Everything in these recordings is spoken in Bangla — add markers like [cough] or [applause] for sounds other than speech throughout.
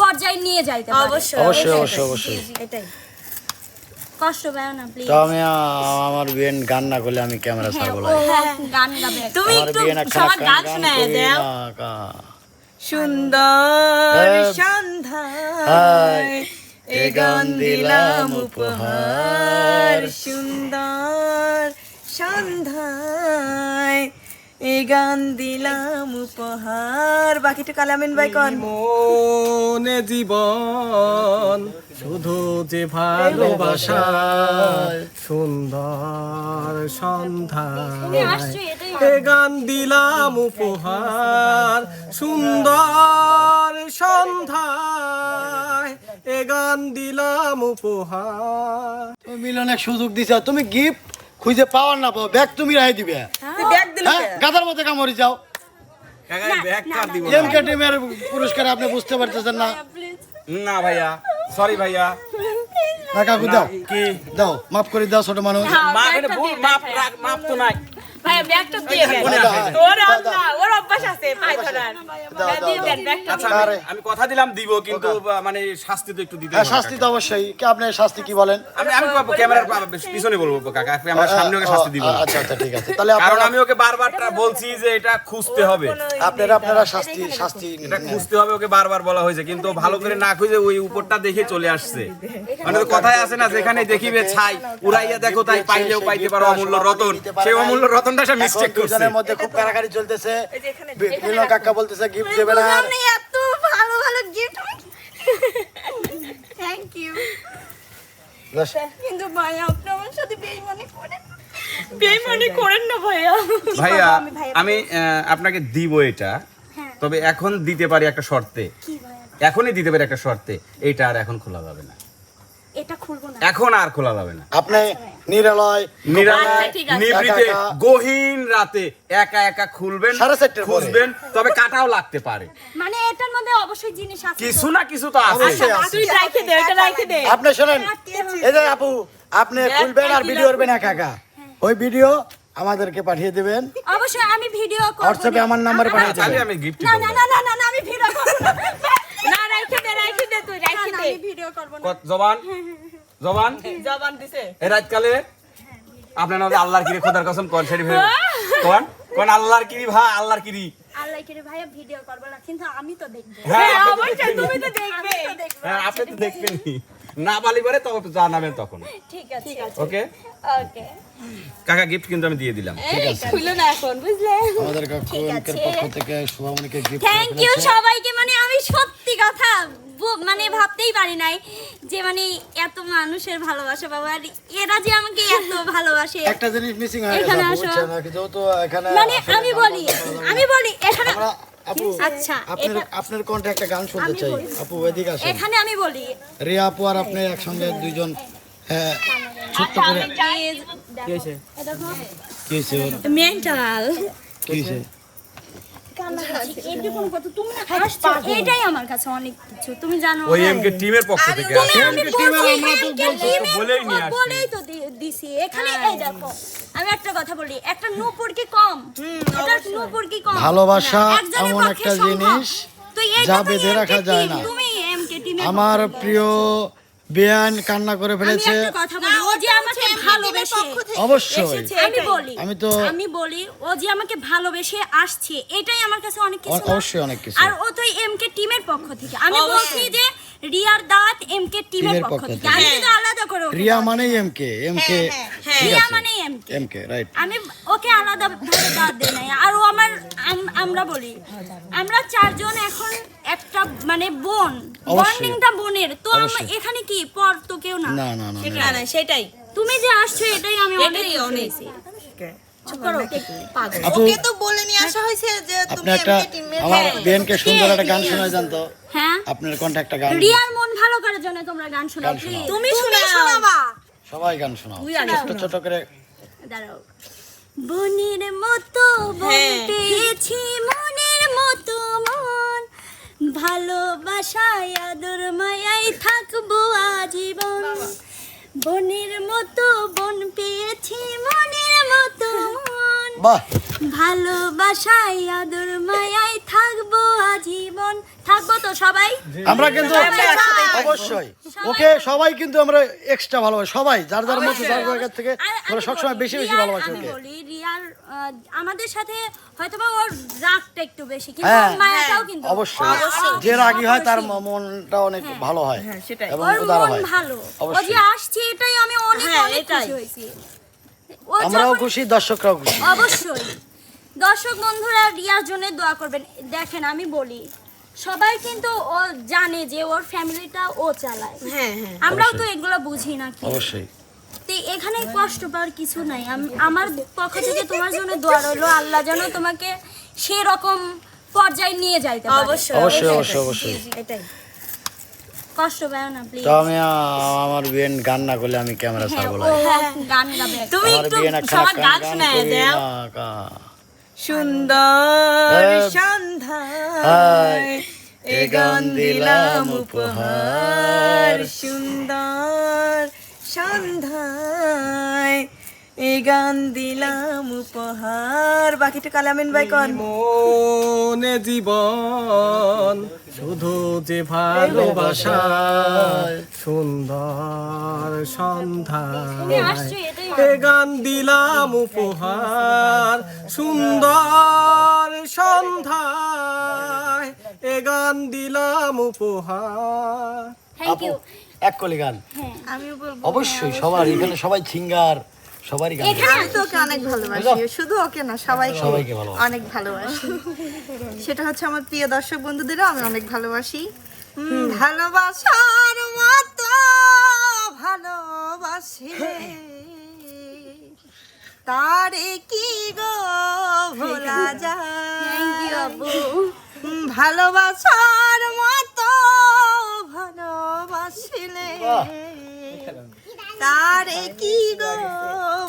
পর্যায়ে নিয়ে যাইতে পারে। অবশ্যই অবশ্যই অবশ্যই। অবশ্যই এটাই। কষ্ট পায় না প্লিজ তো আমি আমার বিয়েন গান না করলে আমি ক্যামেরা হ্যাঁ ছাড়বো না। গান গাবে। তুমি একটু সবার গান গান শোনায় দাও। সুন্দর হ্যাঁ। সন্ধ্যায় এ গান দিলাম উপহার। সুন্দর সন্ধ্যায় এ গান দিলাম উপহার। বাকিটা কালামিন ভাই কন। মনে জীবন শুধু যে ভালোবাসা সুন্দর সন্ধ্যা এ গান দিলাম উপহার সুন্দর সন্ধ্যায় এ গান দিলাম উপহার। তুমি মিলনের সুযোগ দিছ তুমি গিফট খুঁজে পাওয়ার না পাও ব্যাগ তুমি রাই দিবে। হ্যাঁ? গাদার মধ্যে কামড়ি যাও। ব্যাগ কার দিব? এমকে টিমের পুরস্কার আপনি বুঝতে পারতেছেন না। না ভাইয়া সরি ভাইয়া। দাও। কি? দাও মাফ করে দাও ছোট মানুষ। মাফ তো নাই। ব্যাগটা দিয়ে দেন। দাও। ওর আল্লাহ ওর অভ্যাস আছে পাই ধরার। দাও, দাও, দিয়ে দেন ব্যাগটা। আমি- আমি কথা দিলাম দিব কিন্তু মানে শাস্তি তো একটু দিতে হ্যাঁ হবে শাস্তি তো অবশ্যই। কি আপনি শাস্তি কি বলেন? আমি আমি ক্যামেরার পিছনে বলব কাকা আমার সামনে ওকে শাস্তি দিব। আচ্ছা আচ্ছা ঠিক আছে। তাহলে কারণ আমি ওকে বারবার বলছি যে এটা খুঁজতে হবে। আপনারা আপনারা শাস্তি শাস্তি এটা খুঁজতে হবে ওকে বারবার বলা হয়েছে কিন্তু ভালো করে না খুঁজে ওই উপরটা দেখে চলে আসছে। মানে কথায় আছে না যেখানে দেখিবে ছাই উড়াইয়া দেখো তাই পাইলেও পাইতে পারো অমূল্য রতন। সেই অমূল্য রতনটা সে মিস্টেক করছে। দুজনের মধ্যে খুব কারাকারি চলতেছে। মিলন কাকা বলতেছে গিফট দেবে না। এত ভালো ভালো গিফট থ্যাংক ইউ কিন্তু ভাই আপনি আমার সাথে বেইমানি করেন বেইমানি করেন না ভাইয়া। ভাইয়া আমি আপনাকে দিব এটা তবে এখন দিতে পারি একটা শর্তে। এখনই দিতে পারি একটা শর্তে। এইটা আর এখন খোলা যাবে না। এটা খুলবো না। এখন আর খোলা যাবে না। আপনি নিরালয় নিরালায় ঠিক আছে। নিভৃতে। গহীন রাতে একা একা খুলবেন খুঁজবেন তবে কাটাও লাগতে পারে। মানে এটার মধ্যে অবশ্যই জিনিস আছে কিছু না কিছু তো আছে। অবশ্যই তুই রাখে দে এটা রাখে দে। আপনি শোনেন এই যে আপু আপনি খুলবেন আর ভিডিও করবেন একা একা। ওই ভিডিও আমাদেরকে পাঠিয়ে দেবেন। অবশ্যই আমি ভিডিও করব হোয়াটসঅ্যাপে আমার নাম্বারে পাঠিয়ে দেবেন। আমি গিফট না না না না আমি ভিডিও করব না। না রাখে দে রাখে দে তুই না, দে। আমি ভিডিও করব না। জবান? জবান? জবান দিছে। এই রাতকালে? আপনার নামে আল্লাহর কিরি খোদার কসম কোন শরীফ কোন কোন আল্লাহর কিরি ভাই আল্লাহর কিরি। আল্লাহ করে ভাইয়া ভিডিও করব না কিন্তু আমি তো দেখব। হ্যাঁ আপনি তো অবশ্যই তুমি তো দেখবে। আমি তো দেখব। হ্যাঁ আপনি তো দেখবেনই। না বালি করে তখন জানাবেন তখন। ঠিক আছে। ওকে ওকে কাকা গিফট কিন্তু আমি দিয়ে দিলাম। এই খুলো না এখন বুঝলে? আমাদের কাকুর পক্ষ থেকে শুভমণিকে গিফট থ্যাংক ইউ সবাইকে মানে আমি সত্যি কথা মানে ভাবতেই পারি নাই যে মানে এত মানুষের ভালোবাসা বাবা আর এরা যে আমাকে এত ভালোবাসে। একটা জিনিস মিসিং হয়ে গেছে এখানে আসো। মানে আমি বলি আমি বলি এখানে আপু আচ্ছা আপনার আপনার কণ্ঠে একটা গান শুনতে চাই। আপু এদিকে আসেন। এখানে আমি বলি। রিয়া আপু আর আপনি একসঙ্গে দুইজন হ্যাঁ ছোট্ট করে কি হয়েছে? কি হয়েছে? মেন্টাল কি হাসছো এটাই আমার কাছে অনেক কিছু তুমি জানো ওই এমকে টিমের পক্ষ থেকে আছে। টিমে বলেই নিয়ে আসছি। বলেই তো দিছি। এখানে এই দেখো আমি একটা কথা বলি একটা নূপুর কি কম? এটা নূপুর কি কম? ভালোবাসা এমন একটা জিনিস তো যা বেঁধে রাখা যায় না। তুমি এমকে টিমে আমার প্রিয় বেয়ান কান্না করে ফেলেছে। কথা বলি ও যে আমাকে ভালোবেসে অবশ্যই। আমি বলি আমি তো- আমি বলি ও যে আমাকে ভালোবেসে আসছে এটাই আমার কাছে অনেক কিছু অবশ্যই অনেক কিছু। আর ও তো এমকে টিমের পক্ষ থেকে। আমি বলছি যে রিয়ার দাঁত এমকে টিমের পক্ষ থেকে। আমি কিন্তু আলাদা করে রিয়া। মানেই এমকে এমকে ঠিক রিয়া আছে। মানে এমকে এমকে রাইট আমি ওকে আলাদা ভাবে বাদ দেই নাই। আর ও আমার আমরা বলি। আমরা চারজন এখন একটা মানে বোন। বন্ডিংটা বোনের। তো আমরা এখানে কি? পর তো কেউ না। না না না সেটাই তুমি যে আসছো এটাই আমি অনেক অনেক। ওকে তো বলে নিয়ে আসা হয়েছে যে তুমি আপনি টিমে আমার বেয়ানকে সুন্দর একটা গান শোনায় জানতো। হ্যাঁ? আপনার কণ্ঠে একটা গান। রিয়ার মন ভালো করার জন্য তোমরা গান শোনাও। তুমি। শোনাবা। সবাই গান শোনাও। ছোট ছোট করে দাঁড়াও। বনের মতো বলতেছি হ্যাঁ। পেয়েছি মনের মতো মন। ভালোবাসায় আদর মায়াই থাকব আজীবন। বনের মতো বন পেয়েছি মনের মতো মন। বাহ। ভালোবাসায় আদর মায়ায় থাকব আজীবন। থাকব তো সবাই? আমরা কিন্তু অবশ্যই। ওকে সবাই কিন্তু আমরা এক্সট্রা ভালোবাসি। সবাই যার যার মতো যার কাছ থেকে আমরা সবসময় বেশি বেশি ভালোবাসি ওকে। রিয়ার আমাদের সাথে হয়তোবা ওর রাগটা একটু বেশি কিন্তু হ্যাঁ, মায়াটাও কিন্তু অবশ্যই। যে রাগী হয় তার মনটা অনেক ভালো হয় সেটাই। এবং উদার হয় ভালো। ও অবশ্যই। যে আসছে এটাই আমি অনেক হ্যাঁ, অনেক খুশি হয়েছি। আমরাও খুশি দর্শকরাও খুশি। অবশ্যই। দর্শক বন্ধুরা রিয়ার জন্য দোয়া করবেন। দেখেন আমি বলি সবাই কিন্তু ও জানে যে ওর ফ্যামিলিটা ও চালায়। হ্যাঁ হ্যাঁ। আমরাও তো এগুলো বুঝি না কি। অবশ্যই। তো এখানে কষ্ট পাওয়ার কিছু নাই। আমার পক্ষ থেকে তোমার জন্য দোয়া রইল আল্লাহ যেন তোমাকে সেরকম পর্যায়ে নিয়ে যাইতে অবশ্যই অবশ্যই অবশ্যই। অবশ্যই এটাই। কষ্ট পাও না প্লিজ আমি আমার বিয়েন গান না করলে আমি ক্যামেরা হ্যাঁ ছাড়বো গান গাবে। তুমি একটু সবার গান শোনায় দাও। সুন্দর। সন্ধ্যায় এ গান দিলাম উপহার। সুন্দর সন্ধ্যায় এ গান দিলাম উপহার। বাকিটা কালামিন ভাই কন। মনে জীবন শুধু যে ভালোবাসা সুন্দর সন্ধ্যা এ গান দিলাম উপহার সুন্দর সন্ধ্যায়। এ গান দিলাম উপহার। থ্যাংক ইউ এক কলি গান। হ্যাঁ। অবশ্যই সবার এখানে সবাই সিঙ্গার সবারই গান এখানে আমি তো ওকে অনেক ভালোবাসি শুধু ওকে না সবাইকে। সবাইকে ভালোবাসি। অনেক ভালোবাসি। সেটা হচ্ছে আমার প্রিয় দর্শক বন্ধুদেরও আমি অনেক ভালোবাসি। ভালোবাসার মতো ভালোবাসিলে তারে কি গো ভোলা যায়? ভালোবাসার মতো ভালোবাসিলে। তারে কি গো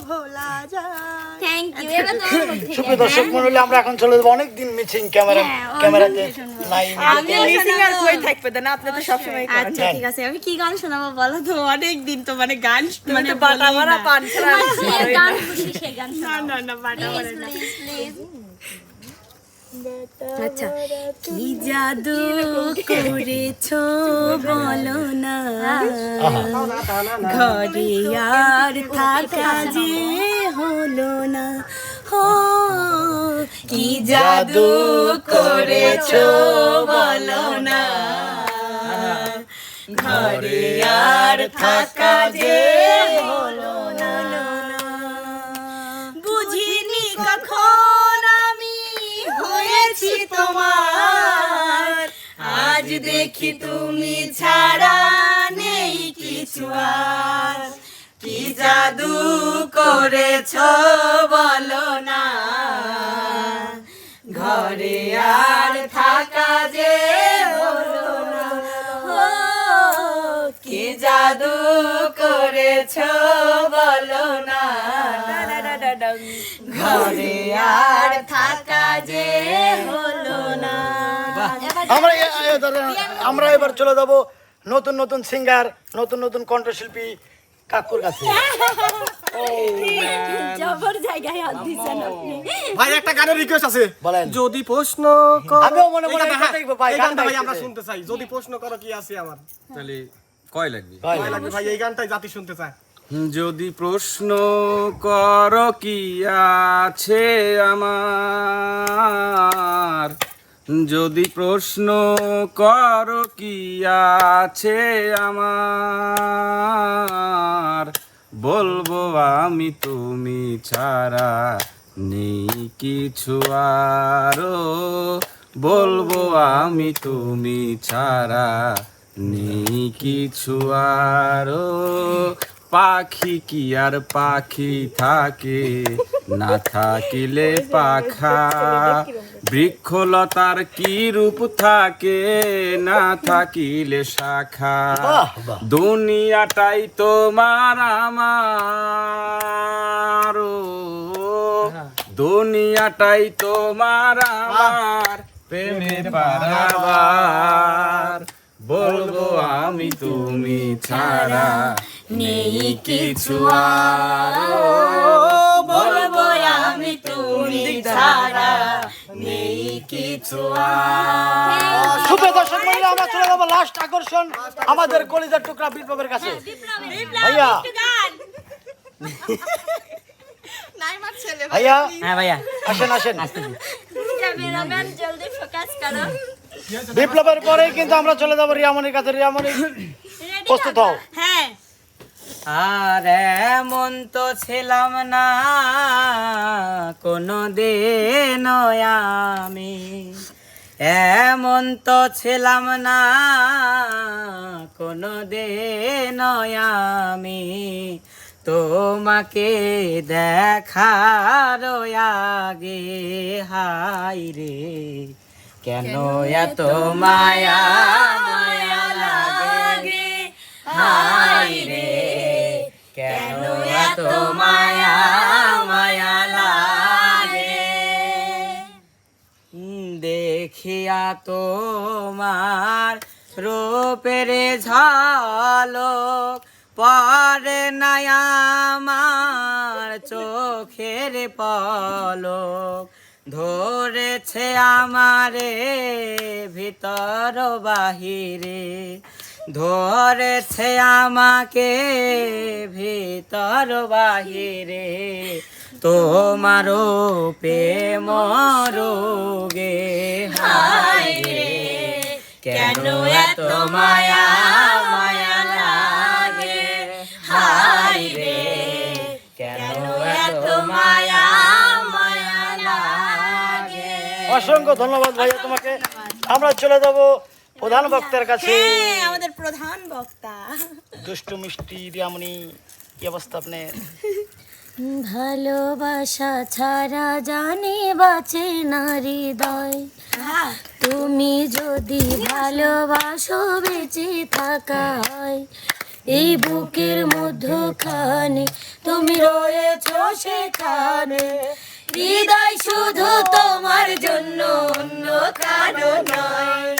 ভোলা যায়। থ্যাংক ইউ এবার। সুপ্রিয় দর্শক আমরা এখন চলে যাব। ক্যামেরা হ্যাঁ, ক্যামেরাতে মিছিং শুনব। নাই আমি কই থাকবে? না আপনি তো সবসময় করেন। আচ্ছা ঠিক আছে। আমি কি গান শোনাবো বলো তো? অনেক দিন তো মানে গান মানে বাটা মারা পান ছাড়া আর কিছু যে ভালোই গান না। খুশি সে গান শোনাও না না বাটা মারা প্লিজ প্লিজ আচ্ছা কি জাদু করেছ বলো না? ঘরে আর থাকা যে হলো না। হো কি জাদু করেছ বলো না? ঘরে আর থাকা যে হলো দেখি তুমি ছাড়া নেই কিছু আর। কি জাদু করেছ বলো না। ঘরে আর থাকা যে কি জাদু করেছ বলো না। ঘরে আর থাকা যে হলো না। আমরা আমরা এবার চলে যাব নতুন নতুন সিঙ্গার নতুন নতুন কণ্ঠশিল্পী কাকুর কাছে। জবর জায়গায় হাত দিছেন আপনি। ভাই একটা গানের রিকোয়েস্ট আছে। বলেন। যদি প্রশ্ন করো আমিও মনে মনে গানটা, হ্যাঁ, ভাই, এই গানটা গানটা ভাই আমরা শুনতে চাই। যদি প্রশ্ন করো কি আছে আমার? তাহলে কয় লাগবে? ভাই, ভাই লাগবে? ভাই এই গানটাই জাতি শুনতে চায়। যদি প্রশ্ন কর কি আছে আমার? যদি প্রশ্ন কর কি আছে আমার? বলব আমি তুমি ছাড়া নেই কিছু আরও। বলব আমি তুমি ছাড়া নেই কিছু আরও। পাখি কি আর পাখি থাকে? না থাকিলে পাখা বৃক্ষলতার কি রূপ থাকে? না থাকিলে শাখা। দুনিয়াটাই তোমার আমার। ও, দুনিয়াটাই তোমার আমার প্রেমে পারাবার। বলব আমি তুমি ছাড়া নেই কিছু আর। সুপ্রিয় দর্শক মন্ডলী আমরা চলে যাব লাস্ট আকর্ষণ আমাদের কলিজার টুকরা বিপ্লবের কাছে। ভাইয়া। [laughs] ভাইয়া। হ্যাঁ ভাইয়া। আসেন আসেন। বিপ্লবের পরে কিন্তু আমরা চলে যাব রিয়ামনির কাছে। রিয়ামনি প্রস্তুত হও। হ্যাঁ আর এমন তো ছিলাম না কোনো দিন আমি। এমন তো ছিলাম না কোনো দিন আমি। তোমাকে দেখার আগে হাই রে কেন এত মায়া মায়া লাগে? হাই রে এত মায়া মায়া দেখিয়া তোমার রূপের ঝালক পরে আমার চোখের পলক। ধরেছে আমারে ভিতর বাহিরে। ধরেছে আমাকে ভিতর বাহিরে। তোমারও প্রেম রোগে কেন এত মায়া মায়া লাগে? হায় রে, কেন এত মায়া মায়া লাগে? অসংখ্য ধন্যবাদ ভাইয়া তোমাকে। আমরা চলে যাব প্রধান বক্তার কাছে। হ্যাঁ আমাদের প্রধান বক্তা দুষ্টু মিষ্টি রিয়ামনি কি অবস্থা আপনার? ভালোবাসা ছাড়া জানি বাঁচে না হৃদয়। তুমি যদি ভালোবাসো বেঁচে থাকা হয়। এই বুকের মধ্যখানে তুমি রয়েছ সেখানে। হৃদয় শুধু তোমার জন্য অন্য কারণ নয়।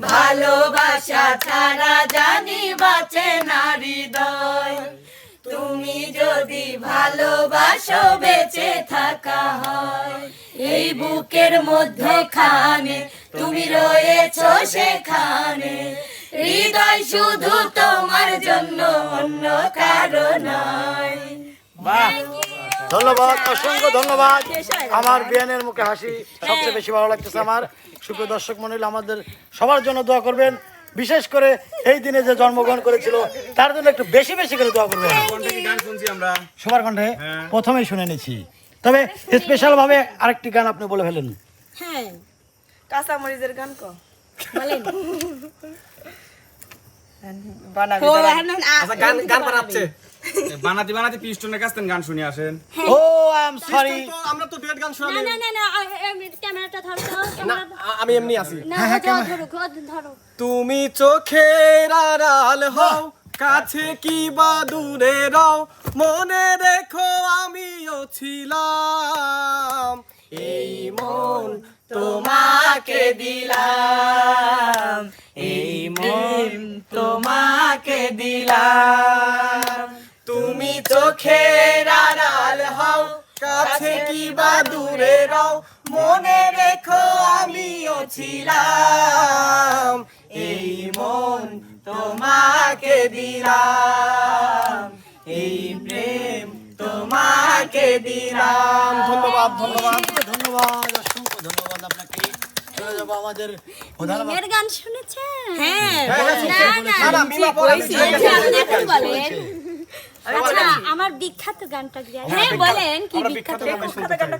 ভালোবাসা ছাড়া জানি বাঁচে না হৃদয়। তুমি যদি ভালোবাসো, বেঁচে থাকা হয়। এই বুকের মধ্যখানে তুমি রয়েছ সেখানে। হৃদয় শুধু তোমার জন্য, অন্য কারণ নয়। ধন্যবাদ অসংখ্য ধন্যবাদ। আমার বিয়ানের মুখে হাসি সবচেয়ে বেশি ভালো লাগতেছে আমার। সুপ্রিয় দর্শক মন্ডলী আমাদের সবার জন্য দোয়া করবেন। বিশেষ করে এই দিনে যে জন্মগ্রহণ করেছিল তার জন্য একটু বেশি বেশি করে দোয়া করবেন। কণ্ঠে কি গান শুনছি আমরা? সবার কণ্ঠে? প্রথমেই শুনে নিচ্ছি। তবে স্পেশাল ভাবে আরেকটি গান আপনি বলে ফেলেন। হ্যাঁ। কাঁচা মরিচের গান কো। বানাবি দাঁড়া। হ্যাঁ, আচ্ছা গান গান বানাচ্ছে। বানাতে বানাতে পিস্টনের কাছ থেকে গান শুনে আসেন। ও আই এম সরি আমরা তো ডুয়েট গান শোনালি না না না ক্যামেরাটা ধরো আ- আমি এমনি আছি। না ধরো ধরো। তুমি চোখের আড়াল হও কাছে কি বা দূরে রও মনে রেখো আমিও ছিলাম। এই মন তোমাকে দিলাম এই মন তোমাকে দিলাম। তুমি চোখের আড়াল হও কাছে কি বা দূরে রও। মনে রেখো আমিও ছিলাম এই মন তোমাকে দিলাম এই প্রেম তোমাকে দিলাম। ধন্যবাদ ধন্যবাদ ধন্যবাদ অসংখ্য ধন্যবাদ আপনাকে। চলে যাব আমাদের মিমের গান শুনেছেন? হ্যাঁ না না মিমা পরে আপনি এখন বলেন। আচ্ছা আমার বিখ্যাত গানটা কি? হ্যাঁ বলেন কি বিখ্যাত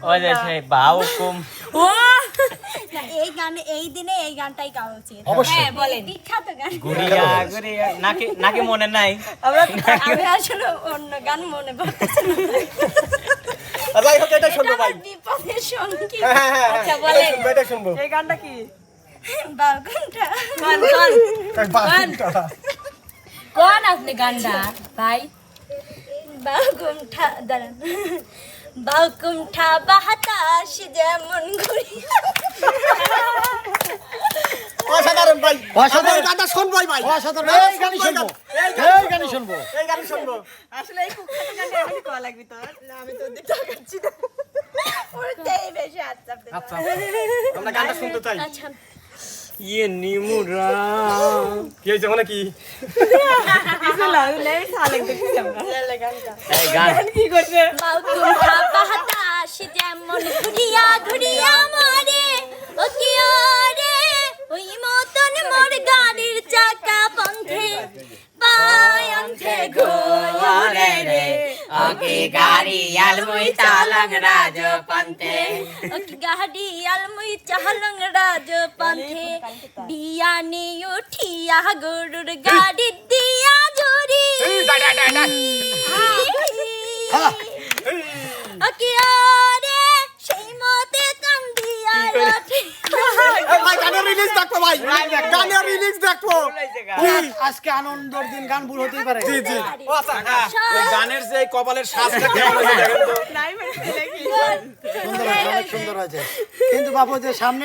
ওই যে সেই বাউকুম ও! এই গান এই দিনে এই গানটাই গাওয়া উচিত। হ্যাঁ বলেন। বিখ্যাত গান। গুড়িয়া গুড়িয়া নাকি নাকি মনে নাই? আমি আসলে অন্য গান মনে পড়তেছে যাই হোক এটা শুনব ভাই। বিপদের সঙ্গী হ্যাঁ হ্যাঁ আচ্ছা বলেন। এটা শুনব। এই গানটা কি? কোন আপনি গানটা ভাই? বাগুমঠা দাঁড়ান। বাগুমঠা বাতাস যেমন ঘুরি অসাধারণ ভাই। অসাধারণ। গানটা শুনবই ভাই। অসাধারণ। এই গানই শুনব। এই গানই শুনব। এই গান শুনব। আসলে এই কুখ্যাত গানটা এখনই করা লাগবে তোর না আমি তোর দিকে তাকাচ্ছি না। ওটাই বেশি আচ্ছা আচ্ছা। আমরা গানটা শুনতে চাই। আচ্ছা। ইয়ে নিমুরা কি হয়েছে মানে কি কিছু লাগে না এই সালে দেখছি আমরা এই গান কি করছে বাউ তোমরা বাতাস যেমন ঘুরিয়া ঘুরিয়া মারে ও কি রে ওই মতন মোর গাড়ির চাকা পন্থে পায়ন্থে ঘোরে রে ওকে গাড়ি আলমুই চালাং রাজ পন্থে ও কি গাড়ি আলমুই চালং রাজ পন্থে বিয়ানে উঠিয়া গরুর গাড়ি দিয়া জুরি ও কি রে সেই মতে কান্দিয়া এই ভাই গানের রিলিজ দেখব ভাই। গানের রিলিজ দেখব আজকে আনন্দের দিন গান ভুল হতেই পারে। জি জি। ও আচ্ছা ওই গানের যে কপালের তো নাই মানে অনেক সুন্দর হয়েছে। কিন্তু বাবু যে সামনে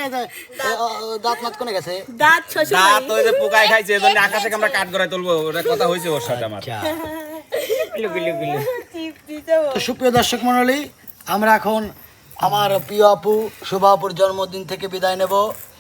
দাঁত মাত কোনে গেছে? দাঁত দাঁত ওই যে পোকায় খাইছে এজন্য আকাশে আমরা কাট করে তুলবো। ওটা কথা হয়েছে ওর সাথে আমার। গুলু গুলু গুলু। তো সুপ্রিয় দর্শক মণ্ডলী আমরা এখন আমার প্রিয় আপু শুভাপুর জন্মদিন থেকে বিদায় নেব। হ্যাঁ